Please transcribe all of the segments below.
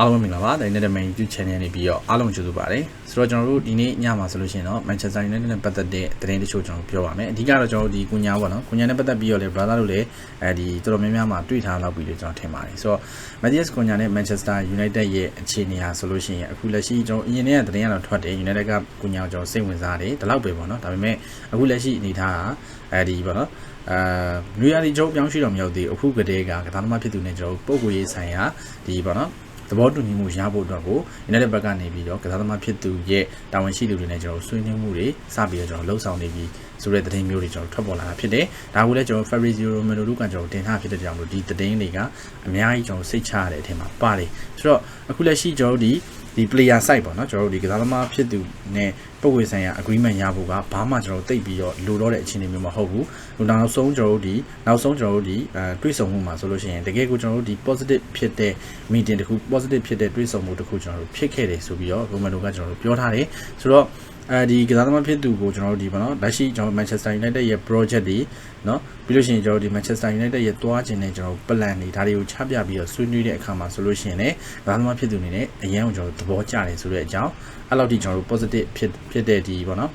အားလုံးပဲမင်္ဂလာပါဒါနဲ့ main YouTube channel နေပြီးတော့အားလုံးကြိုဆိုပါရစေဆိုတော့ကျွန်တော်တို့ဒီနေ့ညမှာဆိုလို့ရှိရင်တော့ Manchester United နဲ့ပတ်သက်တဲ့သတင်းတချို့ကျွန်တော်ပြောပါမယ်အဓိကတော့ကျွန်တော်တို့ဒီကုညာပေါ့နော်ကုညာနဲ့ပတ်သက်ပြီးတော့လေ brother တို့လည်းအဲဒီတော်တော်များများမှာတွေ့ထားလောက်ပြီလို့ကျွန်တော်ထင်ပါတယ်ဆိုတော့ Matthias ကုညာနဲ့ Manchester United ရဲ့အခြေအနေဟာဆိုလို့ရှိရင်အခုလက်ရှိကျွန်တော်အရင်တည်းကသတင်းကတော့ထွက်တယ် United ကကုညာကိုကျွန်တော်စိတ်ဝင်စားတယ်ဒီလောက်ပဲပေါ့နော်ဒါပေမဲ့အခုလက်ရှိအနေထားကအဲဒီပေါ့နော်အာနွေရာသီကျုပ်ပြောင်းရွှေ့တော်မရောက်သေးအခုကတည်းကကစားသမားဖြစ်သူနဲ့ကျွန်တော်ပုံကိုရေးဆိုင်ရာဒီပေါ့နော် သဘောတူညီမှုရဖို့အတွက်ကို United ဘက်ကနေပြီးတော့ကစားသမားဖြစ်သူရဲ့တာဝန်ရှိသူတွေနဲ့ကျွန်တော်ဆွေးနွေးမှုတွေစပြီးတော့ကျွန်တော်လှုပ်ဆောင်နေပြီးဆိုတဲ့သတင်းမျိုးတွေကျွန်တော်ထွက်ပေါ်လာတာဖြစ်တယ်။ဒါကိုလည်းကျွန်တော် Fabrizio Romano တို့ကကျွန်တော်တင်ထားဖြစ်တဲ့ကြောင့်လို့ဒီသတင်းတွေကအများကြီးကျွန်တော်စိတ်ချရတဲ့အထင်မှာပါတယ်။ဆိုတော့အခုလက်ရှိကျွန်တော်တို့ဒီ ဒီ player site ပေါ့နော်ကျွန်တော်တို့ဒီကစားသမားဖြစ်သူနဲ့ပုံဝေဆိုင်ရာ agreement ရဖို့ကဘာမှကျွန်တော်တို့တိတ်ပြီးတော့လိုတော့တဲ့အခြေအနေမျိုးမဟုတ်ဘူး။ဟိုနောက်ဆုံးကျွန်တော်တို့ဒီနောက်ဆုံးကျွန်တော်တို့ဒီအဲတွေးဆုံမှုမှာဆိုလို့ရှိရင်တကယ်ကိုကျွန်တော်တို့ဒီ positive ဖြစ်တဲ့ meeting တခု positive ဖြစ်တဲ့တွေးဆုံမှုတခုကျွန်တော်တို့ဖြစ်ခဲ့တယ်ဆိုပြီးတော့ Romano ကကျွန်တော်တို့ပြောထားတယ်။ဆိုတော့ အဲဒီကစားသမားဖြစ်သူကိုကျွန်တော်တို့ဒီပေါ့နော်လက်ရှိကျွန်တော် Manchester United ရဲ့ project တွေနော်ပြီးလို့ရှိရင်ကျွန်တော်ဒီ Manchester United ရဲ့တွားခြင်းနဲ့ကျွန်တော် plan တွေဒါတွေကိုချပြပြီးတော့ဆွေးနွေးတဲ့အခါမှာဆိုလို့ရှိရင်လည်းကစားသမားဖြစ်သူအနေနဲ့အရင်ကကျွန်တော်သဘောကျတယ်ဆိုတဲ့အကြောင်းအဲ့လောက်ထိကျွန်တော်တို့ positive ဖြစ်ဖြစ်တဲ့ဒီပေါ့နော်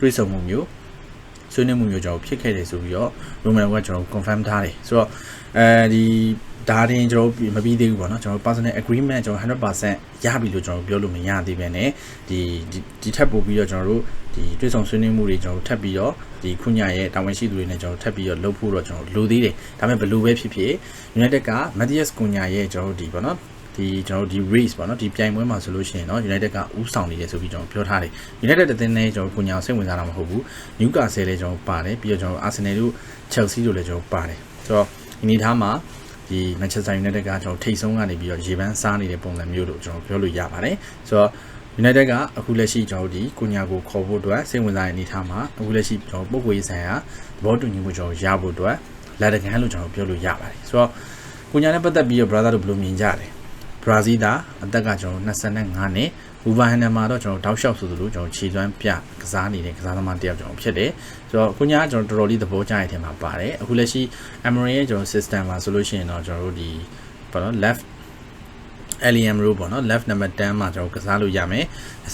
တွေးဆုံမှုမျိုးဆွေးနွေးမှုမျိုးကျွန်တော်ဖြစ်ခဲ့တယ်ဆိုပြီးတော့ Roman ကကျွန်တော် confirm ထားတယ်ဆိုတော့အဲဒီ ဒါတင်ကျွန်တော်မပြီးသေးဘူးပေါ့နော်ကျွန်တော် personal agreement ကျွန်တော်100%ရပြီလို့ကျွန်တော်ပြောလို့မရသေးပဲねဒီဒီထပ်ပို့ပြီးတော့ကျွန်တော်တို့ဒီတွေ့ဆုံဆွေးနွေးမှုတွေကျွန်တော်ထပ်ပြီးတော့ဒီခုညရဲ့တာဝန်ရှိသူတွေနဲ့ကျွန်တော်ထပ်ပြီးတော့လုပ်ဖို့တော့ကျွန်တော်လိုသေးတယ်ဒါပေမဲ့ဘယ်လိုပဲဖြစ်ဖြစ် United က Matthias Cunha ရဲ့ကျွန်တော်တို့ဒီပေါ့နော်ဒီကျွန်တော်တို့ဒီ race ပေါ့နော်ဒီပြိုင်ပွဲမှာဆိုလို့ရှိရင်เนาะ United ကဥဆောင်နေတယ်ဆိုပြီးကျွန်တော်ပြောထားတယ် United တသင်းနဲ့ကျွန်တော်ကိုညာစိတ်ဝင်စားတာမဟုတ်ဘူး Newcastle လည်းကျွန်တော်ပါတယ်ပြီးတော့ကျွန်တော် Arsenal တို့ Chelsea တို့လည်းကျွန်တော်ပါတယ်ဆိုတော့ဒီနေ့ထားမှာ ဒီ Manchester United ကကျွန်တော်ထိတ်ဆုံးကနေပြီးတော့ရေပန်းစားနေတဲ့ပုံစံမျိုးလို့ကျွန်တော်ပြောလို့ရပါတယ်ဆိုတော့ United ကအခုလက်ရှိကျွန်တော်ဒီကိုညာကိုခေါ်ဖို့အတွက်စိတ်ဝင်စားတဲ့အနေအထားမှာအခုလက်ရှိကျွန်တော်ပုံကိုရေးဆိုင်ရာသဘောတူညီမှုကျွန်တော်ရဖို့အတွက်လက်တကန်းလို့ကျွန်တော်ပြောလို့ရပါတယ်ဆိုတော့ကိုညာနဲ့ပတ်သက်ပြီးတော့ brother တို့ဘယ်လိုမြင်ကြလဲ ဘရာဇီးသားအသက်ကကျွန်တော်25နှစ်ဘူဗာဟန်နမှာတော့ကျွန်တော်တောက်လျှောက်ဆိုသလိုကျွန်တော်ခြေသွမ်းပြကစားနေတဲ့ကစားသမားတစ်ယောက်ကျွန်တော်ဖြစ်တယ်ဆိုတော့ခုညကကျွန်တော်တော်တော်လေးသဘောကျရတဲ့မှာပါတယ်အခုလက်ရှိ Emery ရဲ့ကျွန်တော် system မှာဆိုလို့ရှိရင်တော့ကျွန်တော်တို့ဒီဘာလို့ left LM row ပေါ့နော် left number 10မှာကျွန်တော်ကစားလို့ရမယ်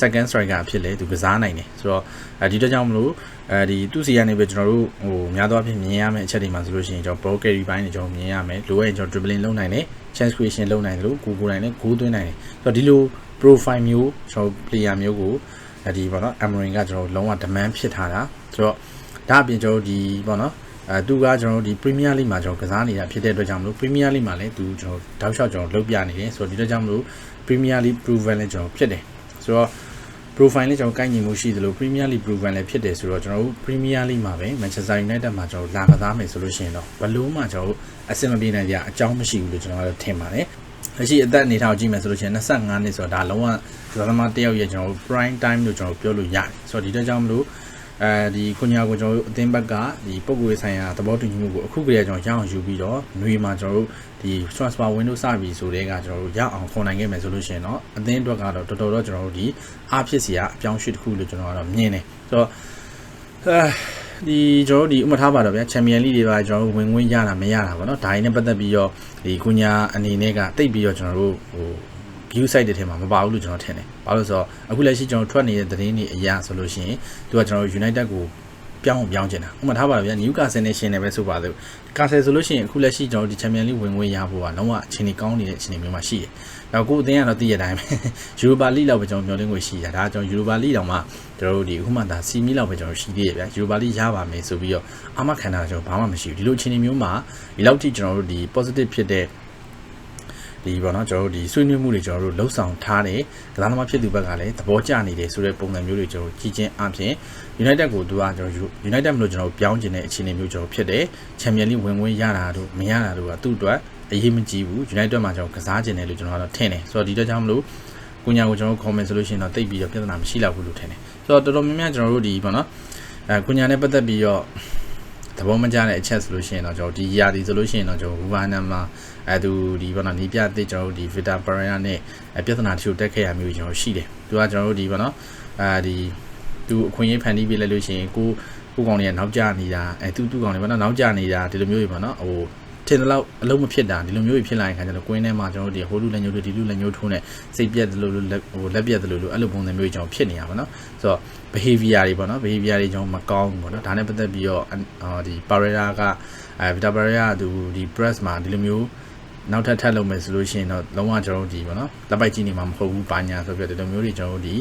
second striker ဖြစ်လေသူကစားနိုင်တယ်ဆိုတော့အဲဒီတော့ကြောင့်မလို့အဲဒီသူစီကနေပဲကျွန်တော်တို့ဟိုများသောအားဖြင့်မြင်ရမယ့်အချက်တွေမှာဆိုလို့ရှိရင်ကျွန်တော် pro carry ဘိုင်းတွေကျွန်တော်မြင်ရမယ်လိုအပ်ရင်ကျွန်တော် dribbling လုပ်နိုင်တယ် chance creation လုပ်နိုင်တယ်လို့ကိုကိုနိုင်တယ်ဂိုးသွင်းနိုင်တယ်ဆိုတော့ဒီလို profile မျိုးကျွန်တော် player မျိုးကိုဒီပေါ့နော် Amarin ကကျွန်တော်လုံးဝ demand ဖြစ်ထားတာဆိုတော့ဒါအပြင်ကျွန်တော်ဒီပေါ့နော်အဲသူကကျွန်တော်တို့ဒီ Premier League မှာကျွန်တော်ကစားနေတာဖြစ်တဲ့အတွက်ကြောင့်မလို့ Premier League မှာလည်းသူကျွန်တော်တောက်လျှောက်ကျွန်တော်လုပ်ပြနေတယ်ဆိုတော့ဒီအတွက်ကြောင့်မလို့ Premier League proven လည်းကျွန်တော်ဖြစ်တယ်ဆိုတော့ profile လေးကျွန်တော်ကိုက်ညီမှုရှိသလို Premier League proven လည်းဖြစ်တယ်ဆိုတော့ကျွန်တော်တို့ Premier League မှာပဲ Manchester United မှာကျွန်တော်လာကစားမယ်ဆိုလို့ရှိရင်တော့ဘလို့မှကျွန်တော်တို့အဆင်မပြေနိုင်ကြအကြောင်းမရှိဘူးလို့ကျွန်တော်တို့ထင်ပါတယ်လက်ရှိအသက်အနေထားကိုကြည့်မယ်ဆိုလို့ရှိရင်25နှစ်ဆိုတော့ဒါလုံးဝဒီသမားတယောက်ရဲ့ကျွန်တော်တို့ prime time လို့ကျွန်တော်ပြောလို့ရတယ်ဆိုတော့ဒီတော့ကြောင့်မလို့ အဲဒီခုညာကိုကျွန်တော်တို့အသင်းဘက်ကဒီပုံကိုယ်ဆိုင်ရာသဘောတူညီမှုကိုအခုကလေးကျွန်တော်ရအောင်ယူပြီးတော့ຫນွေမှာကျွန်တော်တို့ဒီ transfer window စပြီဆိုတဲ့ကကျွန်တော်တို့ရအောင်ခေါ်နိုင်ခဲ့မယ်ဆိုလို့ရှိရင်တော့အသင်းအတွက်ကတော့တော်တော်တော့ကျွန်တော်တို့ဒီအားဖြစ်စီကအပြောင်းရွှေ့တစ်ခုလို့ကျွန်တော်ကတော့မြင်တယ်ဆိုတော့အဲဒီကျွန်တော်တို့ဒီဥမထားပါတော့ဗျာချန်ပီယံလိတွေပါကျွန်တော်တို့ဝင်ဝင်ရတာမရတာပေါ့နော်ဒါရင်းနဲ့ပတ်သက်ပြီးတော့ဒီကုညာအနေနဲ့ကတိတ်ပြီးတော့ကျွန်တော်တို့ဟို view site တွေထဲမှာမပါဘူးလို့ကျွန်တော်ထင်တယ်။ဘာလို့ဆိုတော့အခုလက်ရှိကျွန်တော်ထွက်နေတဲ့သတင်းတွေအရာဆိုလို့ရှိရင်သူကကျွန်တော် United ကိုပြောင်းပြောင်းချင်တာ။ဥပမာထားပါတော့ဗျာ Newcastle နဲ့ရှင်နေပဲဆိုပါစို့။ Castle ဆိုလို့ရှိရင်အခုလက်ရှိကျွန်တော်ဒီ Champion League ဝင်ဝင်ရဖို့ကလုံးဝအခြေအနေကောင်းနေတဲ့အခြေအနေမျိုးမှာရှိတယ်။နောက်ကိုအသင်းကတော့သိရတဲ့အတိုင်းပဲ Europa League လောက်ပဲကျွန်တော်မျှော်လင့်ခွင့်ရှိတာ။ဒါကျွန်တော် Europa League တောင်မှကျွန်တော်တို့ဒီအခုမှဒါစီမီလောက်ပဲကျွန်တော်ရှိသေးတယ်ဗျာ Europa League ရပါမယ်ဆိုပြီးတော့အာမခံတာကျွန်တော်ဘာမှမရှိဘူး။ဒီလိုအခြေအနေမျိုးမှာဒီလောက်ထိကျွန်တော်တို့ဒီ positive ဖြစ်တဲ့ ဒီပေါ့နော်ကျွန်တော်တို့ဒီဆွေးနွေးမှုတွေကျွန်တော်တို့လှုပ်ဆောင်ထားတယ်ကစားသမားဖြစ်သူဘက်ကလည်းသဘောကျနေတယ်ဆိုတဲ့ပုံစံမျိုးတွေကျွန်တော်ကြီးချင်းအပြင် United ကိုသူကကျွန်တော် United မလို့ကျွန်တော်ပြောင်းကျင်တဲ့အခြေအနေမျိုးကျွန်တော်ဖြစ်တယ် Champions League ဝင်ဝင်ရတာတို့မရတာတို့ကသူ့အတွက်အရေးမကြီးဘူး United မှာကျွန်တော်ကစားကျင်တယ်လို့ကျွန်တော်ကတော့ထင်တယ်ဆိုတော့ဒီတော့ကြောင့်မလို့ကိုညာကိုကျွန်တော် comment ဆိုလို့ရှိရင်တော့တိတ်ပြီးတော့ပြဿနာမရှိတော့ဘူးလို့ထင်တယ်ဆိုတော့တော်တော်များများကျွန်တော်တို့ဒီပေါ့နော်အဲကိုညာနဲ့ပတ်သက်ပြီးတော့ သဘောမကျတဲ့အချက်ဆိုလို့ရှိရင်တော့ကျွန်တော်ဒီယာဒီဆိုလို့ရှိရင်တော့ကျွန်တော်ဘူဗာနမ်မှာအဲသူဒီဘောနော်နီးပြတဲ့ကျွန်တော်တို့ဒီ Vita Pereira နဲ့ပြဿနာတချို့တက်ခဲ့ရမျိုးကျွန်တော်ရှိတယ်သူကကျွန်တော်တို့ဒီဘောနော်အဲဒီသူအခွင့်အရေးဖန်တီးပေးလိုက်လို့ရှိရင်ကိုကိုကောင်တွေကနောက်ကျနေတာအဲသူသူကောင်တွေဘောနော်နောက်ကျနေတာဒီလိုမျိုးတွေဘောနော်ဟို ထင်တယ်လို့အလုံးမဖြစ်တာဒီလိုမျိုးဖြစ်လာရင်ခါကျတော့ကွင်းထဲမှာကျွန်တော်တို့ဒီဟိုလူလက်ညှိုးတွေဒီလူလက်ညှိုးထိုးနဲ့စိတ်ပြက်တယ်လို့လက်ဟိုလက်ပြက်တယ်လို့အဲ့လိုပုံစံမျိုးကျွန်တော်ဖြစ်နေရပါတော့ဆိုတော့ behavior တွေပေါ့နော် behavior တွေကျွန်တော်မကောင်းဘူးပေါ့နော်ဒါနဲ့ပတ်သက်ပြီးတော့အာဒီ Pereira ကအဲ Vita Pereira ကသူဒီ press မှာဒီလိုမျိုးနောက်ထပ်ထပ်လုပ်မယ်ဆိုလို့ရှိရင်တော့လုံးဝကျွန်တော်တို့ဒီပေါ့နော်လက်ပိုက်ကြီးနေမှာမဟုတ်ဘူးပါညာဆိုပြီးတော့ဒီလိုမျိုးတွေကျွန်တော်တို့ဒီ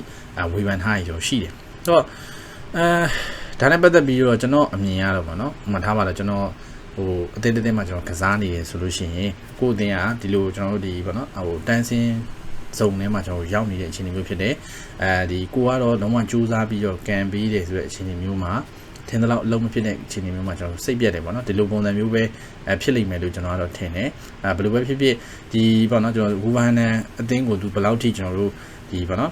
ဝေဖန်ထားရကျွန်တော်ရှိတယ်ဆိုတော့အဲဒါနဲ့ပတ်သက်ပြီးတော့ကျွန်တော်အမြင်ရတော့ပေါ့နော်မှတ်ထားပါတော့ကျွန်တော် ဟိုအသေးသေးမှကျွန်တော်ကစားနေရဆိုလို့ရှိရင်ကိုယ်အတင်းကဒီလိုကျွန်တော်တို့ဒီပေါ့နော်ဟိုတန်းစင်းစုံထဲမှာကျွန်တော်ရောက်နေတဲ့အခြေအနေမျိုးဖြစ်တယ်အဲဒီကိုကတော့လုံးဝစူးစမ်းပြီးတော့ကန်ပြီးတယ်ဆိုတဲ့အခြေအနေမျိုးမှာထင်တယ်လို့အလုံးမဖြစ်တဲ့အခြေအနေမျိုးမှာကျွန်တော်စိတ်ပြတ်တယ်ပေါ့နော်ဒီလိုပုံစံမျိုးပဲအဲဖြစ်လိမ့်မယ်လို့ကျွန်တော်ကတော့ထင်တယ်အဲဘယ်လိုပဲဖြစ်ဖြစ်ဒီပေါ့နော်ကျွန်တော်ဝူဘန်နန်အသင်းကိုသူဘယ်လောက်ထိကျွန်တော်တို့ဒီပေါ့နော်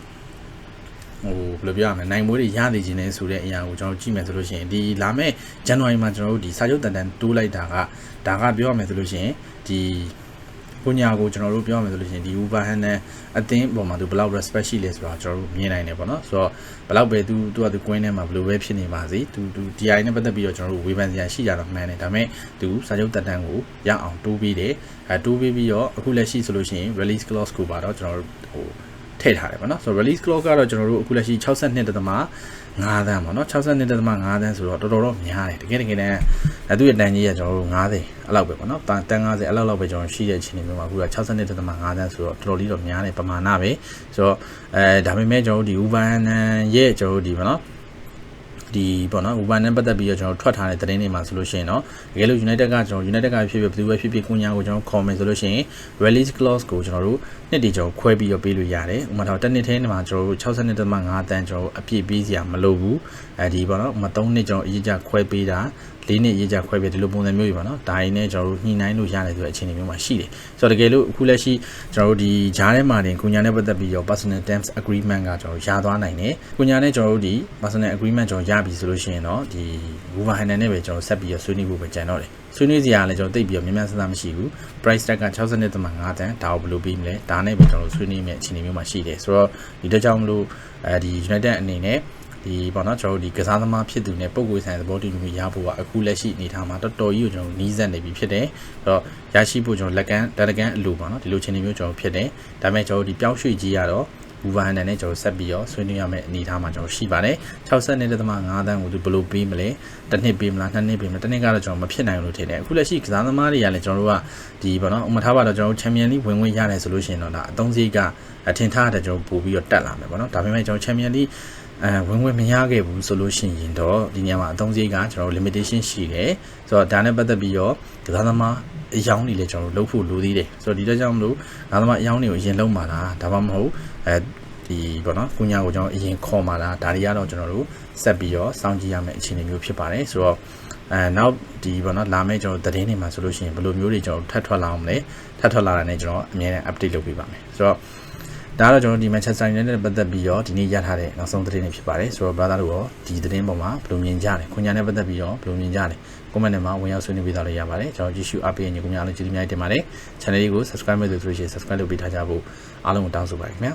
ဟိုဘယ်လိုပြောရမလဲနိုင်မွေးတွေရနေခြင်းလဲဆိုတဲ့အရာကိုကျွန်တော်ကြည့်မယ်ဆိုလို့ရှိရင်ဒီလာမယ့်ဇန်နဝါရီမှာကျွန်တော်တို့ဒီစာချုပ်တန်တန်တိုးလိုက်တာကဒါကပြောရမယ်ဆိုလို့ရှိရင်ဒီကိုညာကိုကျွန်တော်တို့ပြောရမယ်ဆိုလို့ရှိရင်ဒီ Uber Hand နဲ့အသင်းပေါ်မှာသူဘယ်လောက် respect ရှိလဲဆိုတော့ကျွန်တော်တို့မြင်နိုင်တယ်ပေါ့နော်ဆိုတော့ဘယ်လောက်ပဲသူသူကသူ coin ထဲမှာဘယ်လိုပဲဖြစ်နေပါစေသူသူ DI နဲ့ပတ်သက်ပြီးတော့ကျွန်တော်တို့ဝေဖန်စရာရှိကြတော့မှန်တယ်ဒါပေမဲ့သူစာချုပ်တက်တန်းကိုရအောင်တိုးပြီးတယ်အဲတိုးပြီးပြီးတော့အခုလက်ရှိဆိုလို့ရှိရင် release clause ကိုပါတော့ကျွန်တော်တို့ဟို ထည့်ထားတယ်ပေါ့နော်ဆိုတော့ release clause ကတော့ကျွန်တော်တို့အခုလက်ရှိ62တသမ9တန်းပေါ့နော်62တသမ9တန်းဆိုတော့တော်တော်တော့များတယ်တကယ်တကယ်တမ်းအဲသူ့ရဲ့တန်ကြီးကကျွန်တော်တို့90အဲ့လောက်ပဲပေါ့နော်တန်တန်90အဲ့လောက်လောက်ပဲကျွန်တော်ရှိတဲ့အခြေအနေမျိုးမှာအခုက62တသမ9တန်းဆိုတော့တော်တော်လေးတော့များတယ်ပမာဏပဲဆိုတော့အဲဒါပေမဲ့ကျွန်တော်တို့ဒီ Uber ရဲ့ကျွန်တော်တို့ဒီပေါ့နော် ဒီပေါ့နော် Uber နဲ့ပတ်သက်ပြီးတော့ကျွန်တော်ထွက်ထားတဲ့သတင်းတွေမှာဆိုလို့ရှိရင်တော့တကယ်လို့ United ကကျွန်တော် United ကဖြစ်ဖြစ်ဘယ်သူပဲဖြစ်ဖြစ်ကိုညာကိုကျွန်တော်ခေါ်မယ်ဆိုလို့ရှိရင် release clause ကိုကျွန်တော်တို့နှစ်တည်ကျွန်တော်ခွဲပြီးတော့ပေးလို့ရတယ်ဥပမာတော့တစ်နှစ်ထဲမှာကျွန်တော်တို့62.5တန်းကျွန်တော်တို့အပြည့်ပေးစရာမလိုဘူးအဲဒီပေါ့နော်ဥပမာ3နှစ်ကျွန်တော်အရေးကြခွဲပေးတာ ၄နှစ်ရေးကြခွဲပြဒီလိုပုံစံမျိုးတွေပါနော်ဒါရင်းနဲ့ကျွန်တော်တို့ညှိနှိုင်းလို့ရတယ်ဆိုတဲ့အခြေအနေမျိုးမှာရှိတယ်ဆိုတော့တကယ်လို့အခုလက်ရှိကျွန်တော်တို့ဒီဂျားထဲမှာတင်ကုညာနဲ့ပတ်သက်ပြီးတော့ personal terms agreement ကကျွန်တော်ရသွားနိုင်တယ်ကုညာနဲ့ကျွန်တော်တို့ဒီ personal agreement ကျွန်တော်ရပြီဆိုလို့ရှိရင်တော့ဒီ Woover Hand နဲ့ပဲကျွန်တော်ဆက်ပြီးတော့ဆွေးနွေးဖို့ပဲကြံတော့တယ်ဆွေးနွေးစရာလည်းကျွန်တော်သိပြီးတော့များများဆန်းဆန်းမရှိဘူး price tag က62.5တန်ဒါကိုဘယ်လိုပြီးမလဲဒါနဲ့ပဲကျွန်တော်ဆွေးနွေးမယ့်အခြေအနေမျိုးမှာရှိတယ်ဆိုတော့ဒီတော့ကြောင့်မလို့အဲဒီ United အနေနဲ့ ဒီပေါ့နော်ကျွန်တော်တို့ဒီကစားသမားဖြစ်သူနဲ့ပုံကိုယ်ဆိုင်သဘောတူညီမှုရဖို့ကအခုလက်ရှိအနေထားမှာတော်တော်ကြီးကိုကျွန်တော်နီးစပ်နေပြီဖြစ်တယ်အဲ့တော့ရရှိဖို့ကျွန်တော်လက်ကမ်းလက်ကမ်းအလိုပါနော်ဒီလိုချင်းနေမျိုးကျွန်တော်ဖြစ်တယ်ဒါပေမဲ့ကျွန်တော်တို့ဒီပျောက်ရွှေ့ကြီးကတော့ဘူဗာဟန်နဲ့ကျွန်တော်ဆက်ပြီးတော့ဆွေးနွေးရမယ့်အနေအထားမှာကျွန်တော်ရှိပါတယ်60နှစ်သမ5တန်းကိုသူဘယ်လိုပေးမလဲတစ်နှစ်ပေးမလားနှစ်နှစ်ပေးမလားတစ်နှစ်ကတော့ကျွန်တော်မဖြစ်နိုင်ဘူးလို့ထင်တယ်အခုလက်ရှိကစားသမားတွေကလည်းကျွန်တော်တို့ကဒီပေါ့နော်ဥမထားပါတော့ကျွန်တော်တို့ချန်ပီယံလိဝင်ဝင်ရတယ်ဆိုလို့ရှိရင်တော့ဒါအသုံးစရိတ်ကအထင်ထားတဲ့ကျွန်တော်ပို့ပြီးတော့တက်လာမယ်ပေါ့နော်ဒါပေမဲ့ကျွန်တော်ချန်ပီယံလိ အဲဝင်ဝင်မရခဲ့ဘူးဆိုလို့ရှိရင်တော့ဒီညမှာအသုံးစရိတ်ကကျွန်တော်တို့ limitation ရှိတယ်ဆိုတော့ဒါနဲ့ပတ်သက်ပြီးတော့ကစားသမားအယောင်းနေလေကျွန်တော်တို့လုပ်ဖို့လိုသေးတယ်ဆိုတော့ဒီတော့ကြောင့်မလို့ငါသမားအယောင်းတွေကိုအရင်လုံးပါလားဒါမှမဟုတ်အဲဒီပေါ့နော်ကုညာကိုကျွန်တော်အရင်ခေါ်มาလားဒါတွေကတော့ကျွန်တော်တို့ဆက်ပြီးတော့စောင့်ကြည့်ရမယ့်အခြေအနေမျိုးဖြစ်ပါတယ်ဆိုတော့အဲနောက်ဒီပေါ့နော်လာမယ့်ကျွန်တော်သတင်းတွေမှာဆိုလို့ရှိရင်ဘယ်လိုမျိုးတွေကျွန်တော်ထပ်ထွက်လာအောင်မလဲထပ်ထွက်လာတာနဲ့ကျွန်တော်အမြဲတမ်း update လုပ်ပေးပါမယ်ဆိုတော့ ဒါကတော့ကျွန်တော်ဒီ Manchester United နဲ့ပတ်သက်ပြီးတော့ဒီနေ့ရထားတဲ့နောက်ဆုံးသတင်းတွေဖြစ်ပါတယ်ဆိုတော့ brother တို့ရောဒီသတင်းပေါ်မှာဘယ်လိုမြင်ကြလဲခွန်ညာနဲ့ပတ်သက်ပြီးတော့ဘယ်လိုမြင်ကြလဲ comment ထဲမှာဝင်ရောက်ဆွေးနွေးပေးသားလို့ရပါတယ်ကျွန်တော်ကြည့်ရှုအားပေးညီကောင်များလည်းကျေးဇူးများတင်ပါတယ် channel လေးကို subscribe လုပ်လို့ဆိုလို့ရှိရင် subscribe လုပ်ပေးထားကြဖို့အားလုံးကိုတောင်းဆိုပါတယ်ခင်ဗျာ